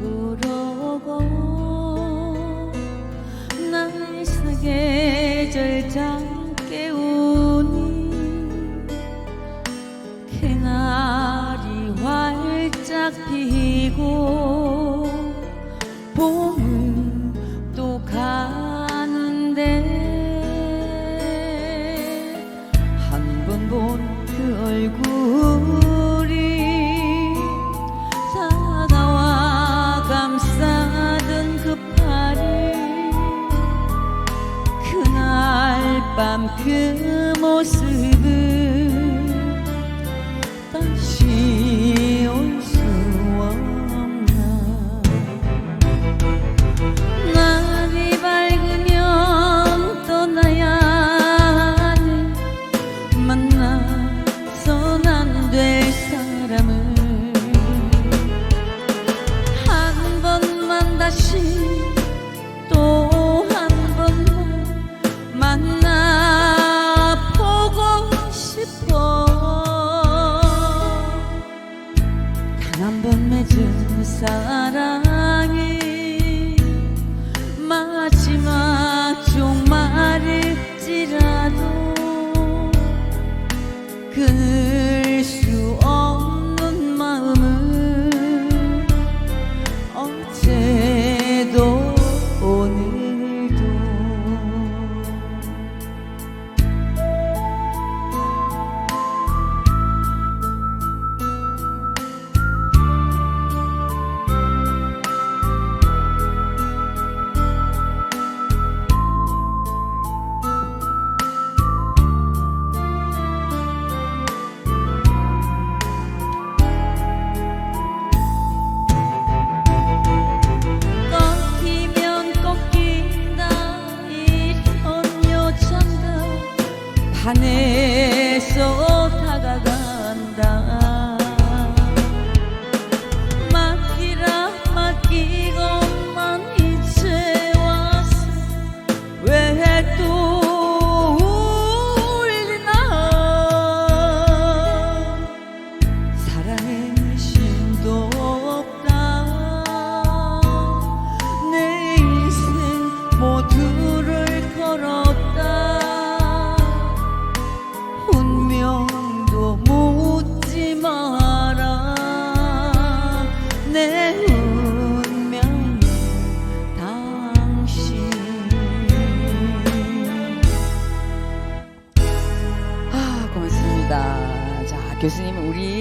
부르고 날 사계절 잠 깨우니 그날이 활짝 피고 봄은 또 가는데 한 번 본 그 얼굴 사람 그 모습을 다시 싶어. 단 한 번 맺은 사랑. מחנה סוף 교수님 우리